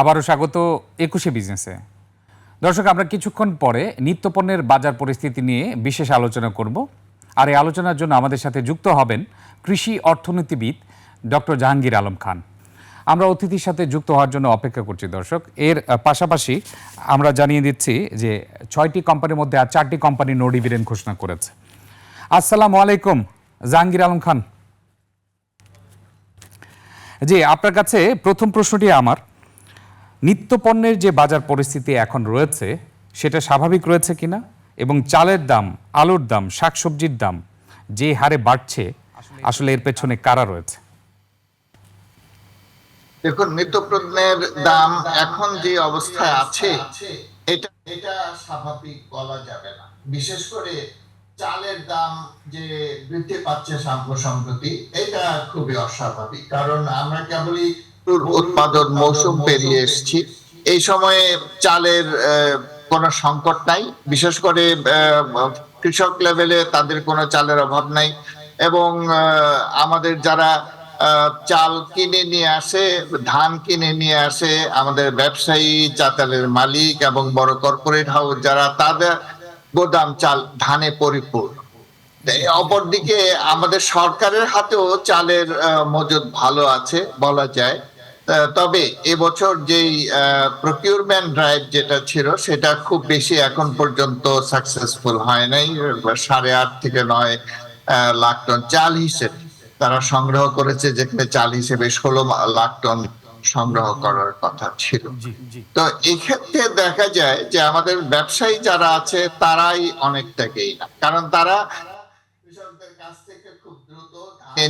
আবারও স্বাগত একুশে বিজনেসে দর্শক, আমরা কিছুক্ষণ পরে নিত্যপণ্যের বাজার পরিস্থিতি নিয়ে বিশেষ আলোচনা করব। আর এই আলোচনার জন্য আমাদের সাথে যুক্ত হবেন কৃষি অর্থনীতিবিদ ডক্টর জাহাঙ্গীর আলম খান। আমরা অতিথির সাথে যুক্ত হওয়ার জন্য অপেক্ষা করছি, দর্শক। এর পাশাপাশি আমরা জানিয়ে দিচ্ছি যে ছয়টি কোম্পানির মধ্যে আর চারটি কোম্পানি নো ডিভিডেন্ড ঘোষণা করেছে। আসসালামু আলাইকুম, জাহাঙ্গীর আলম খান। জি, আপনার কাছে প্রথম প্রশ্নটি আমার। নিত্যপণ্যের যে বাজার পরিস্থিতি এখন রয়েছে সেটা স্বাভাবিক রয়েছে কিনা এবং চালের দাম আলুর দাম শাকসবজির দাম যে হারে বাড়ছে আসলে এর পেছনে কারা রয়েছে? দেখুন নিত্যপ্রত্নের দাম এখন যে অবস্থায় আছে এটা এটা স্বাভাবিক বলা যাবে না। বিশেষ করে চালের দাম যে বৃদ্ধি পাচ্ছে এটা খুবই অস্বাভাবিক। কারণ আমরা কেবলই উৎপাদন মৌসুম পেরিয়ে এসেছি। এই সময়ে চালের কোনো সংকট নাই। বিশেষ করে কৃষক লেভেলে তাদের কোনো চালের অভাব নাই। এবং আমাদের যারা চাল কিনে নিয়ে আসে, ধান কিনে নিয়ে আসে, আমাদের ব্যবসায়ী, চাতালের মালিক এবং বড় কর্পোরেট হাউস যারা, তাদের গোদাম চাল ধানে পরিপূর্ণ। অপরদিকে আমাদের সরকারের হাতেও চালের মজুদ ভালো আছে বলা যায়। তবে এবছর যেই প্রকিউরমেন্ট ড্রাইভ যেটা ছিল সেটা খুব বেশি এখন পর্যন্ত সাকসেসফুল হয় নাই। সাড়ে আট থেকে নয় লাখ টন চাল হিসেবে তারা সংগ্রহ করেছে যেখানে চাল হিসেবে ষোলো লাখ টন সংগ্রহ করার কথা ছিল। তো এক্ষেত্রে দেখা যায় যে আমাদের ব্যবসায়ী যারা আছে তারাই অনেকটা গেই না কারণ তারা কৃষকদের কাছ থেকে খুব দ্রুত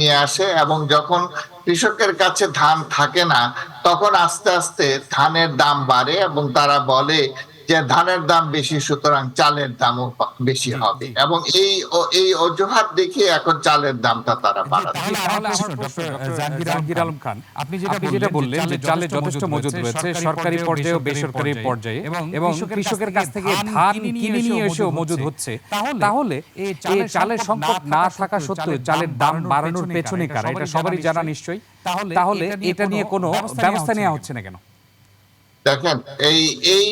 নিয়ে আসে এবং যখন কৃষকের কাছে ধান থাকে না তখন আস্তে আস্তে ধানের দাম বাড়ে এবং তারা বলে যে ধানের দাম বেশি সুতরাং চালের দামও বেশি হবে। এবং এই এই অজুহাত দেখিয়ে এখন চালের দামটা তারা বাড়াচ্ছে। আপনি যেটা বললেন যে চালের যথেষ্ট মজুদ রয়েছে সরকারি পর্যায়ে ও বেসরকারি পর্যায়ে। এবং কৃষকের কাছ থেকে ধান কিনে নিয়ে এসেও মজুদ হচ্ছে। তাহলে এই চালের সংকট না থাকা সত্ত্বেও চালের দাম বাড়ানোর পেছনে কারা এটা সবারই জানা নিশ্চয়ই। তাহলে এটা নিয়ে কোনো ব্যবস্থা নেওয়া হচ্ছে না কেন? দেখেন এই এই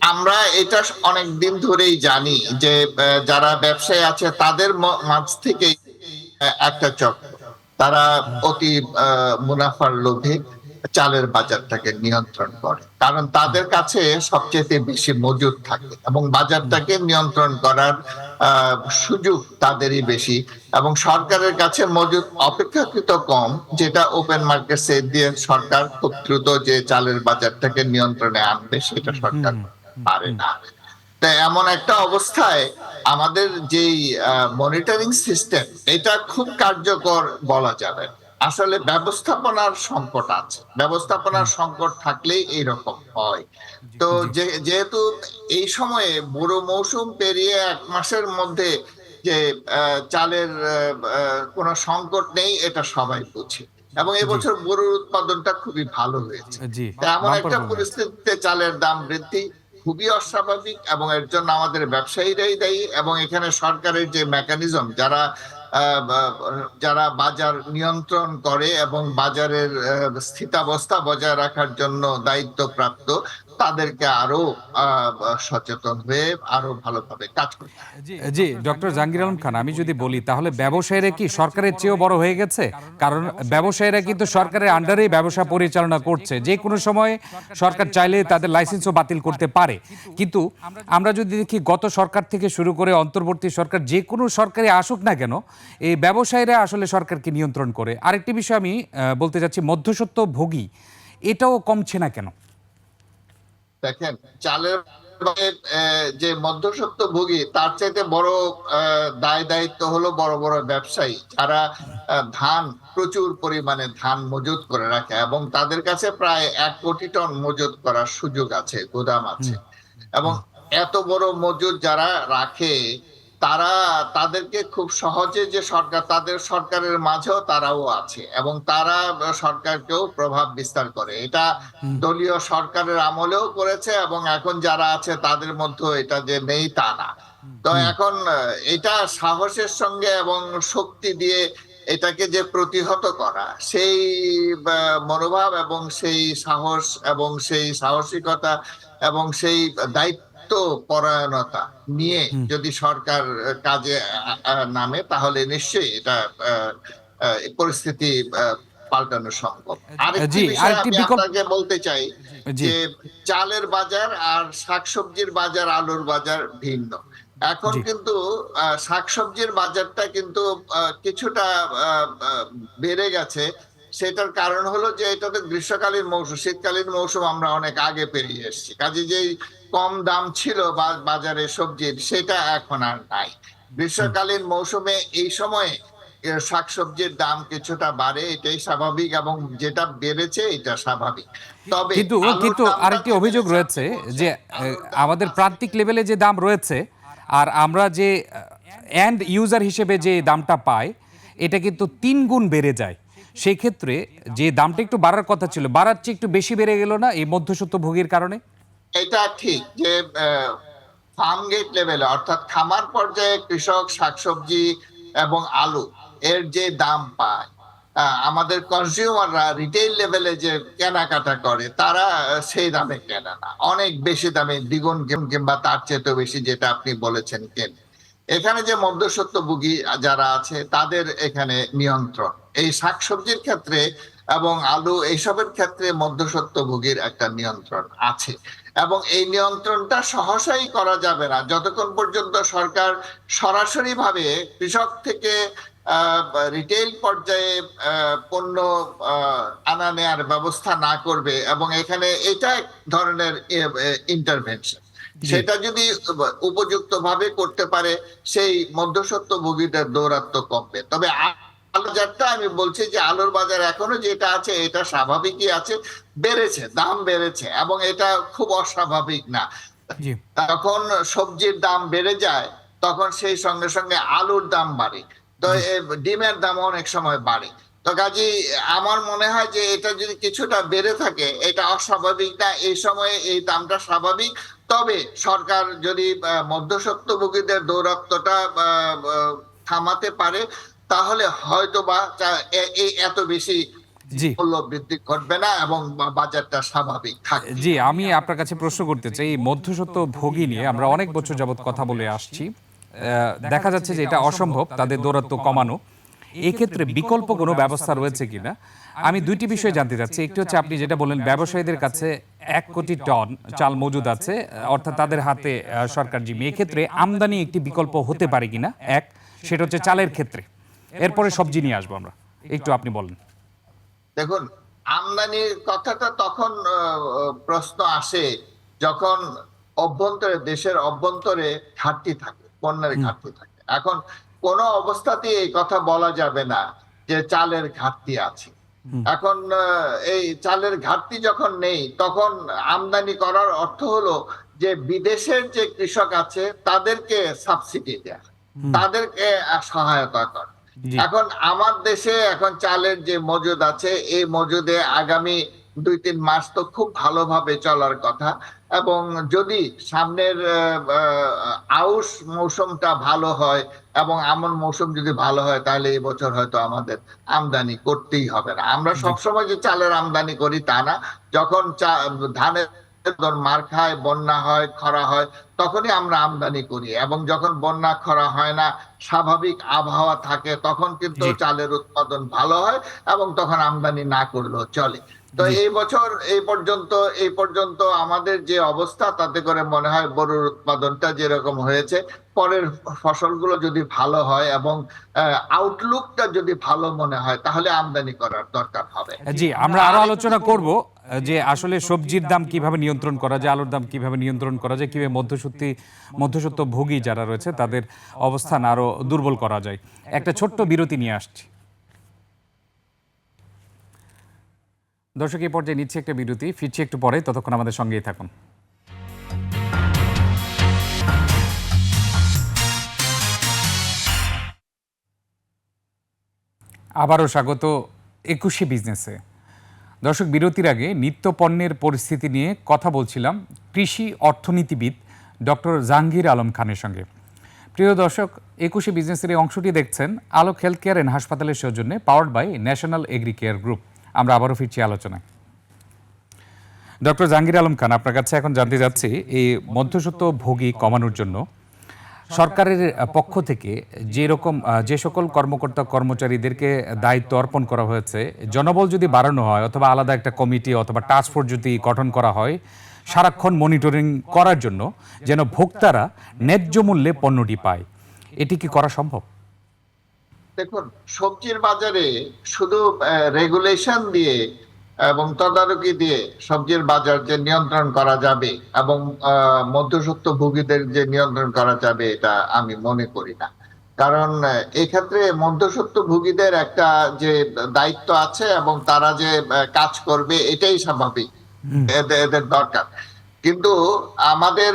আমরা এটা অনেক দিন ধরেই জানি যে যারা ব্যবসায়ী আছে তাদের মাঝ থেকে একটা চক্র। তারা অতি মুনাফার লোভে চালের বাজারটাকে নিয়ন্ত্রণ করে। কারণ তাদের কাছে সবচেয়ে বেশি মজুদ থাকে এবং বাজারটাকে নিয়ন্ত্রণ করার সুযোগ তাদেরই বেশি এবং সরকারের কাছে মজুদ অপেক্ষাকৃত কম, যেটা ওপেন মার্কেট সেট দিয়ে সরকার খুব দ্রুত যে চালের বাজারটাকে নিয়ন্ত্রণে আনবে, সেটা সরকার পারে না। তাই এমন একটা অবস্থায় আমাদের যেই মনিটরিং সিস্টেম এটা খুব কার্যকর বলা যাবে। আসলে ব্যবস্থাপনার সংকট আছে। ব্যবস্থাপনার সংকট থাকলেই এইরকম হয়। তো যেহেতু এই সময়ে বুড়ো মৌসুম পেরিয়ে এক মাসের মধ্যে যে চালের কোনো সংকট নেই এটা সবাই বুঝে। এবং এবছর গরুর উৎপাদনটা খুবই ভালো হয়েছে। তা এমন একটা পরিস্থিতিতে চালের দাম বৃদ্ধি খুবই অস্বাভাবিক এবং এর জন্য আমাদের ব্যবসায়ীরাই দায়ী এবং এখানে সরকারের যে মেকানিজম যারা যারা বাজার নিয়ন্ত্রণ করে এবং বাজারের স্থিতাবস্থা বজায় রাখার জন্য দায়িত্বপ্রাপ্ত তাদেরকে আরও আহ, সচেতন হয়ে আরও ভালোভাবে কাজ করতে জি ডক্টর জাহাঙ্গীর আলম খান আমি যদি বলি তাহলে ব্যবসায়ীরা কি সরকারের চেয়েও বড় হয়ে গেছে? কারণ ব্যবসায়ীরা কিন্তু সরকারের আন্ডারেই ব্যবসা পরিচালনা করছে। যে কোনো সময় সরকার চাইলে তাদের লাইসেন্সও বাতিল করতে পারে। কিন্তু আমরা যদি দেখি গত সরকার থেকে শুরু করে অন্তর্বর্তী সরকার যে কোনো সরকারি আসুক না কেন এই ব্যবসায়ীরা আসলে সরকারকে নিয়ন্ত্রণ করে। আরেকটি বিষয় আমি আহ, বলতে চাচ্ছি মধ্যসত্ত্ব ভোগী এটাও কমছে না কেন? দেখেন চালের যে মধ্যসত্ব ভোগী তার চাইতে বড় দায় দায়িত্ব হলো বড় বড় ব্যবসায়ী যারা ধান প্রচুর পরিমাণে ধান মজুত করে রাখে এবং তাদের কাছে প্রায় এক কোটি টন মজুত করার সুযোগ আছে গোদাম আছে। এবং এত বড় মজুদ যারা রাখে তারা তাদেরকে খুব সহজে যে সরকার তাদের সরকারের মাঝেও তারাও আছে এবং তারা সরকারকেও প্রভাব বিস্তার করে। এটা দলীয় সরকারের আমলেও করেছে এবং এখন যারা আছে তাদের মধ্যে এটা যে নেই তা না। তো এখন এটা সাহসের সঙ্গে এবং শক্তি দিয়ে এটাকে যে প্রতিহত করা সেই মনোভাব এবং সেই সাহস এবং সেই সাহসিকতা এবং সেই দায়িত্ব পরায়ণতা নিয়ে যদি সরকার কাজে নামে তাহলে নিশ্চয়ই এটা পরিস্থিতি পাল্টানো সম্ভব। আরেকটি বিষয় আমি আপনাকে বলতে চাই যে চালের বাজার আর শাকসবজির বাজার আলুর বাজার ভিন্ন। এখন কিন্তু শাকসবজির বাজারটা কিন্তু কিছুটা বেড়ে গেছে। সেটার কারণ হলো যে এটা তো গ্রীষ্মকালীন মৌসুম শীতকালীন মৌসুম আমরা অনেক আগে পেরিয়ে এসেছি। কাজে যেই কম দাম ছিল বাজারে সবজির সেটা এখন আর নাই। গ্রীষ্মকালীন মৌসুমে এই সময়ে শাকসবজির দাম কিছুটা বাড়ে এটাই স্বাভাবিক এবং যেটা বেড়েছে এটা স্বাভাবিক। তবে কিন্তু কিন্তু আরেকটি অভিযোগ রয়েছে যে আমাদের প্রান্তিক লেভেলে যে দাম রয়েছে আর আমরা যে অ্যান্ড ইউজার হিসেবে যে দামটা পাই, এটা কিন্তু তিন গুণ বেড়ে যায়। সেই ক্ষেত্রে যে দামটা একটু বাড়ার কথা ছিল, বাড়ার চেয়ে একটু বেশি বেড়ে গেল না এই মধ্যসত্ত্ব ভোগীর কারণে? এটা ঠিক যে ফার্ম গেট লেভেলে অর্থাৎ খামার পর্যায়ে কৃষক শাকসবজি এবং আলু, এর যে দাম পায় আমাদের কনজিউমাররা রিটেল লেভেলে যে কেনাকাটা করে, তারা সেই দামে কেনে না। অনেক বেশি দামে দ্বিগুণ কিংবা তার চেয়ে বেশি যেটা আপনি বলেছেন কেনে। এখানে যে মধ্যসত্ত্বভোগী যারা আছে, তাদের এখানে নিয়ন্ত্রণ। এই শাকসবজির ক্ষেত্রে এবং আলু এইসবের ক্ষেত্রে মধ্যসত্ত্বভোগীর একটা নিয়ন্ত্রণ আছে। এবং এই নিয়ন্ত্রণটা সহসাই করা যাবে না। যতক্ষণ পর্যন্ত সরকার সরাসরি ভাবে কৃষক থেকে রিটেল পর্যায়ে পণ্য আনা নেয়ার ব্যবস্থা না করবে এবং এখানে এটা এক ধরনের ইন্টারভেনশন সেটা যদি উপযুক্ত ভাবে করতে পারে সেই মধ্যসত্ত্ব ভোগীদের দৌরাত্ম কমবে। তবে আলুর বাজারটা আমি বলছি যে আলুর বাজার এখনও যেটা আছে এটা স্বাভাবিকই আছে বেড়েছে দাম বেড়েছে এবং এটা খুব অস্বাভাবিক না। তখন সবজির দাম বেড়ে যায় তখন সেই সঙ্গে সঙ্গে আলুর দাম বাড়ে। তো ডিমের দাম অনেক সময় বাড়ে। তো কাজে আমার মনে হয় যে এটা যদি কিছুটা বেড়ে থাকে এটা অস্বাভাবিক না এই সময়ে এই দামটা স্বাভাবিক। তবে সরকার যদি মধ্যস্বত্বভোগীদের দৌরাত্মটা থামাতে পারে তাহলে হয়তো বা এই এত বেশি মূল্য বৃদ্ধি ঘটবে না এবং বাজারটা স্বাভাবিক থাকবে। জি আমি আপনার কাছে প্রশ্ন করতে চাই এই মধ্যসত্ত্ব ভোগী নিয়ে আমরা অনেক বছর যাবৎ কথা বলে আসছি। দেখা যাচ্ছে যে এটা অসম্ভব তাদের দৌরাত্ম কমানো। এক্ষেত্রে বিকল্প কোনো ব্যবস্থা রয়েছে কিনা? আমি দুইটি বিষয় জানতে চাচ্ছি। একটি হচ্ছে আপনি যেটা বললেন ব্যবসায়ীদের কাছে এক কোটি টন চাল মজুদ আছে অর্থাৎ তাদের হাতে সরকার জিম্মি এক্ষেত্রে আমদানি একটি বিকল্প হতে পারে কিনা? এক সেটা হচ্ছে চালের ক্ষেত্রে। এরপরে সবজি নিয়ে আসব আমরা। একটু আপনি বলেন। দেখুন আমদানির কথাটা তখন প্রশ্ন আসে যখন অভ্যন্তরে দেশের অভ্যন্তরে ঘাটতি থাকে পণ্যের ঘাটতি থাকে। এখন কোনো অবস্থাতেই এই কথা বলা যাবে না যে চালের ঘাটতি আছে। এখন এই চালের ঘাটতি যখন নেই তখন আমদানি করার অর্থ হলো যে বিদেশের যে কৃষক আছে তাদেরকে সাবসিডি দেয়া। তাদেরকে সহায়তা করা। এখন আমার দেশে এখন চালের যে মজুদ আছে এই মজুদে আগামী দুই তিন মাস তো খুব ভালোভাবে চলার কথা। এবং যদি সামনের আউশ মৌসুমটা ভালো হয় এবং আমন মৌসুম যদি ভালো হয় তাহলে এই বছর হয়তো আমাদের আমদানি করতেই হবে না। আমরা সবসময় যে চালের আমদানি করি তা না। যখন চা- ধানের মার খায় বন্যা হয় খরা হয় তখনই আমরা আমদানি করি এবং যখন বন্যা খরা হয় না স্বাভাবিক আবহাওয়া থাকে তখন কিন্তু চালের উৎপাদন ভালো হয় এবং তখন আমদানি না করলেও চলে। তো এই বছর এই পর্যন্ত এই পর্যন্ত আমাদের যে অবস্থা তাতে করে মনে হয় গরুর উৎপাদনটা যেরকম হয়েছে পরের ফসলগুলো যদি ভালো হয় এবং আউটলুকটা যদি ভালো মনে হয় তাহলে আমদানি করার দরকার হবে। জি আমরা আরও আলোচনা করব যে আসলে সবজির দাম কীভাবে নিয়ন্ত্রণ করা যায় আলুর দাম কীভাবে নিয়ন্ত্রণ করা যায় কীভাবে মধ্যসত্ত্বী মধ্যসত্ত্ব ভোগী যারা রয়েছে তাদের অবস্থান আরও দুর্বল করা যায়। একটা ছোট্ট বিরতি নিয়ে আসছি। দর্শক, এই পর্যায়ে নিচ্ছে একটা বিরতি। ফিরছি একটু পরে, ততক্ষণ আমাদের সঙ্গেই থাকুন। আবারও স্বাগত একুশে বিজনেসে। দর্শক, বিরতির আগে নিত্য পণ্যের পরিস্থিতি নিয়ে কথা বলছিলাম কৃষি অর্থনীতিবিদ ডক্টর জাহাঙ্গীর আলম খানের সঙ্গে। প্রিয় দর্শক, একুশে বিজনেসের এই অংশটি দেখছেন আলোক হেলথ কেয়ার অ্যান্ড হাসপাতালের সৌজন্যে powered by national agri care group. আমরা আবারও ফিরছি আলোচনায়। ডক্টর জাহাঙ্গীর আলম খান, আপনার কাছে এখন জানতে যাচ্ছি, এই মধ্যসত্ত্ব ভোগী কমানোর জন্য সরকারের পক্ষ থেকে যে রকম যে সকল কর্মকর্তা কর্মচারীদেরকে দায়িত্ব অর্পণ করা হয়েছে, জনবল যদি বাড়ানো হয় অথবা আলাদা একটা কমিটি অথবা টাস্ক ফোর্স যদি গঠন করা হয়, সারাক্ষণ মনিটরিং করার জন্য যেন ভোক্তারা ন্যায্য মূল্যে পণ্যটি পায়, এটি কি করা সম্ভব? দেখুন সবজির বাজারে শুধু রেগুলেশন দিয়ে এবং তদারকি দিয়ে সবজির বাজার যে নিয়ন্ত্রণ করা যাবে এবং আহ, মধ্যসত্ত্ব ভোগীদের যে নিয়ন্ত্রণ করা যাবে এটা আমি মনে করি না। কারণ এক্ষেত্রে মধ্যসত্ত্ব ভোগীদের একটা যে দায়িত্ব আছে এবং তারা যে কাজ করবে এটাই স্বাভাবিক। এদের দরকার। কিন্তু আমাদের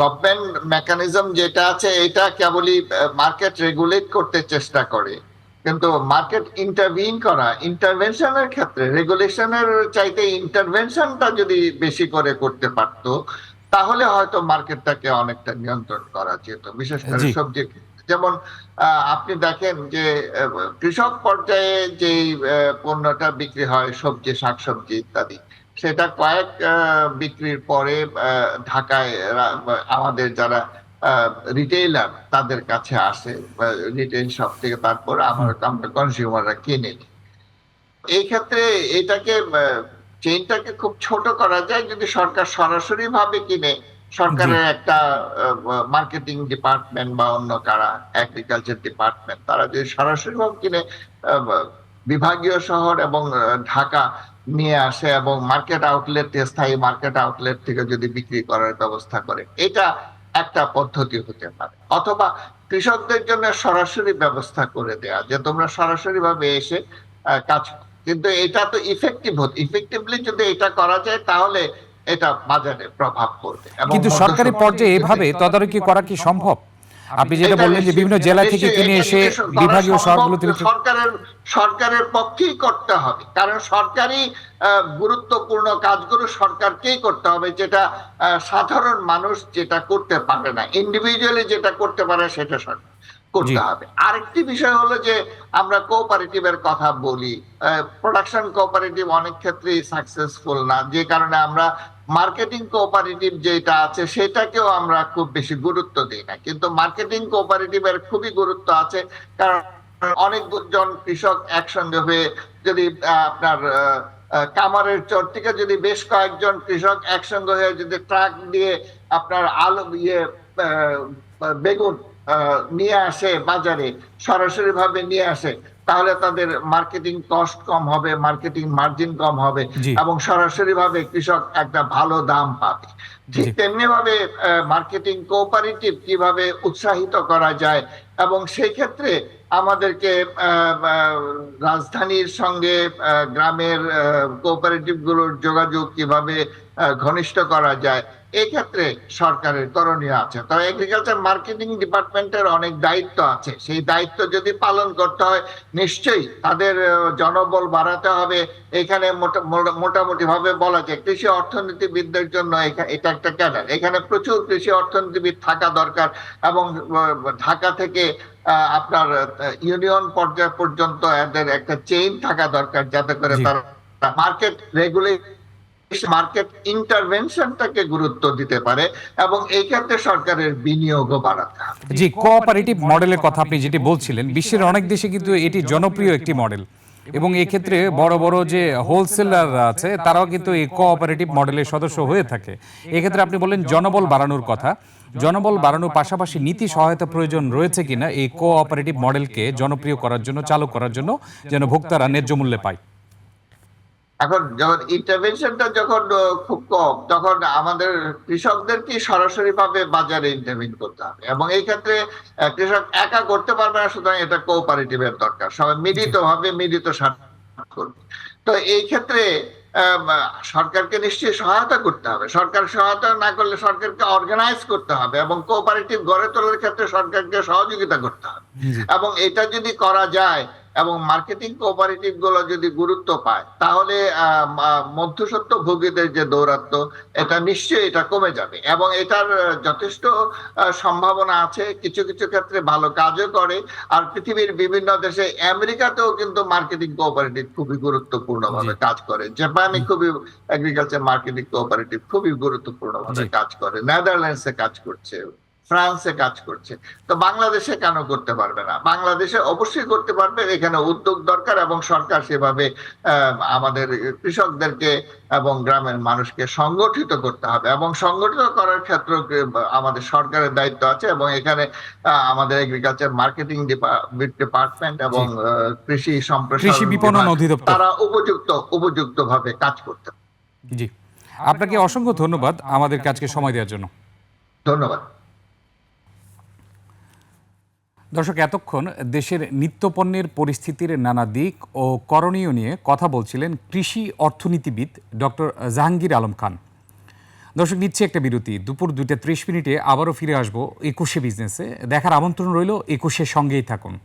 গভর্নমেন্ট মেকানিজম যেটা আছে এটা কেবলই মার্কেট রেগুলেট করতে চেষ্টা করে কিন্তু মার্কেট ইন্টারভিন করা ইন্টারভেনশনের ক্ষেত্রে রেগুলেশনের চাইতে ইন্টারভেনশনটা যদি বেশি করে করতে পারতো তাহলে হয়তো মার্কেটটাকে অনেকটা নিয়ন্ত্রণ করা যেত বিশেষ করে জি। সবজির যেমন আহ, আপনি দেখেন যে কৃষক পর্যায়ে যে পণ্যটা বিক্রি হয় সবজি শাকসবজি ইত্যাদি সেটা কয়েক বিক্রির পরে ঢাকায় আমাদের যারা রিটেইলার তাদের কাছে আসে রিটেইল শপ থেকে তারপর আমার আমরা কনজিউমাররা কিনে। এই ক্ষেত্রে এটাকে চেইনটাকে খুব ছোট করা যায় যদি সরকার সরাসরি ভাবে কিনে। সরকারের একটা মার্কেটিং ডিপার্টমেন্ট বা অন্য কারা এগ্রিকালচার ডিপার্টমেন্ট তারা যদি সরাসরি ভাবে কিনে বিভাগীয় শহর এবং ঢাকা নিয়ে আসে এবং মার্কেট আউটলেট স্থায়ী মার্কেট আউটলেট থেকে যদি বিক্রি করার ব্যবস্থা করে এটা একটা পদ্ধতি হতে পারে। অথবা কৃষকদের জন্য সরাসরি ব্যবস্থা করে দেয়া যে তোমরা সরাসরি ভাবে এসে কাজ। কিন্তু এটা তো ইফেক্টিভ হতো ইফেক্টিভলি যদি এটা করা যায় তাহলে এটা বাজারে প্রভাব পড়বে। এবং কিন্তু সরকারি পর্যায়ে এভাবে তদারকি করা কি সম্ভব? আপনি যেটা বললেন যে বিভিন্ন জেলা থেকে কিনে এসে বিভাগীয় শহরগুলোতে সরকারের সরকারের পক্ষেই করতে হবে। কারণ সরকারি আহ, গুরুত্বপূর্ণ কাজগুলো সরকারকেই করতে হবে যেটা আহ, সাধারণ মানুষ যেটা করতে পারে না। ইন্ডিভিজুয়ালি যেটা করতে পারে সেটা সরকার। করতে হবে। আরেকটি বিষয় হলো যে আমরা কোঅপারেটিভের কথা বলি। প্রোডাকশন কোঅপারেটিভ অনেক ক্ষেত্রেই সাকসেসফুল না। যে কারণে আমরা মার্কেটিং কোঅপারেটিভ যেটা আছে সেটাকেও আমরা খুব বেশি গুরুত্ব দিই না। কিন্তু মার্কেটিং কোঅপারেটিভের খুবই গুরুত্ব আছে। কারণ অনেক অনেকজন কৃষক একসঙ্গে হয়ে যদি আপনার কামারের চর থেকে যদি বেশ কয়েকজন কৃষক একসঙ্গে হয়ে যদি ট্রাক দিয়ে আপনার আলু ইয়ে বেগুন নিয়ে আসে বাজারে সরাসরি ভাবে নিয়ে আসে তাহলে তাদের মার্কেটিং কস্ট কম হবে মার্কেটিং মার্জিন কম হবে এবং সরাসরি ভাবে কৃষক একটা ভালো দাম পাবে ঠিক। তেমনি ভাবে মার্কেটিং কোঅপারেটিভ কীভাবে উৎসাহিত করা যায় এবং সেই ক্ষেত্রে আমাদেরকে রাজধানীর সঙ্গে গ্রামের কোঅপারেটিভগুলোর যোগাযোগ কীভাবে ঘনিষ্ঠ করা যায়, এই ক্ষেত্রে সরকারের করণীয় আছে। তবে এগ্রিকালচার মার্কেটিং ডিপার্টমেন্টের অনেক দায়িত্ব আছে। সেই দায়িত্ব যদি পালন করতে হয়, নিশ্চয়ই তাদের জনবল বাড়াতে হবে। এখানে মোটামুটি ভাবে বলা যায়, কৃষি অর্থনীতিবিদদের জন্য এটা একটা ক্যাডার। এখানে প্রচুর কৃষি অর্থনীতিবিদ থাকা দরকার এবং ঢাকা থেকে আপনার ইউনিয়ন পর্যায় পর্যন্ত এদের একটা চেইন থাকা দরকার যাতে করে। তারা মার্কেট রেগুলেট মার্কেট ইন্টারভেনশনটাকে গুরুত্ব দিতে পারে এবং এই ক্ষেত্রে সরকারের বিনিয়োগ বাড়াতে হবে জি কোঅপারেটিভ মডেলের কথা আপনি যেটি বলছিলেন বিশ্বের অনেক দেশে কিন্তু এটি জনপ্রিয় একটি মডেল এবং এক্ষেত্রে বড় বড় যে হোলসেলার আছে তারাও কিন্তু এই কোঅপারেটিভ মডেলের সদস্য হয়ে থাকে। এক্ষেত্রে আপনি বললেন জনবল বাড়ানোর কথা। জনবল বাড়ানোর পাশাপাশি নীতি সহায়তা প্রয়োজন রয়েছে কিনা এই কোঅপারেটিভ মডেলকে জনপ্রিয় করার জন্য চালু করার জন্য যেন ভোক্তারা ন্যায্য মূল্যে পায়। এখন যখন ইন্টারভেনশনটা যখন খুব কম তখন আমাদের কৃষকদেরকে সরাসরি ভাবে বাজারে ইন্টারভিন করতে হবে। এবং এই ক্ষেত্রে কৃষক একা করতে পারবে না সুতরাং এটা কোঅপারেটিভের দরকার। সবাই মিলিত ভাবে মিলিত করবে। তো এই ক্ষেত্রে সরকারকে নিশ্চয়ই সহায়তা করতে হবে। সরকার সহায়তা না করলে সরকারকে অর্গানাইজ করতে হবে এবং কোঅপারেটিভ গড়ে তোলার ক্ষেত্রে সরকারকে সহযোগিতা করতে হবে। এবং এটা যদি করা যায় এবং মার্কেটিং কোঅপারেটিভগুলো যদি গুরুত্ব পায় তাহলে মধ্যসত্ত্ব ভোগীদের যে দৌরাত্ম এটা নিশ্চয়ই এটা কমে যাবে এবং এটার যথেষ্ট সম্ভাবনা আছে। কিছু কিছু ক্ষেত্রে ভালো কাজও করে। আর পৃথিবীর বিভিন্ন দেশে আমেরিকাতেও কিন্তু মার্কেটিং কোঅপারেটিভ খুবই গুরুত্বপূর্ণ ভাবে কাজ করে। জাপানে খুবই এগ্রিকালচার মার্কেটিং কোঅপারেটিভ খুবই গুরুত্বপূর্ণ ভাবে কাজ করে। নেদারল্যান্ডসে কাজ করছে। ফ্রান্সে কাজ করছে। তো বাংলাদেশে কেন করতে পারবে না? বাংলাদেশে অবশ্যই করতে পারবে এখানে উদ্যোগ দরকার এবং সরকার সেভাবে আমাদের কৃষকদেরকে এবং গ্রামের মানুষকে সংগঠিত করতে হবে এবং সংগঠিত করার ক্ষেত্রে আমাদের সরকারের দায়িত্ব আছে এবং এখানে আমাদের এগ্রিকালচার মার্কেটিং ডিপার্টমেন্ট এবং কৃষি সম্প্রসারণ তারা উপযুক্ত উপযুক্ত ভাবে কাজ করতে হবে। জি। আপনাকে অসংখ্য ধন্যবাদ আমাদের কাজকে সময় দেওয়ার জন্য। ধন্যবাদ। দর্শক, এতক্ষণ দেশের নিত্যপণ্যের পরিস্থিতির নানা দিক ও করণীয় নিয়ে কথা বলছিলেন কৃষি অর্থনীতিবিদ ডক্টর জাহাঙ্গীর আলম খান। দর্শক, নিচ্ছে একটা বিরতি। দুপুর দুইটা ত্রিশ মিনিটে আবারও ফিরে আসব একুশে বিজনেসে। দেখার আমন্ত্রণ রইল একুশের সঙ্গেই থাকুন।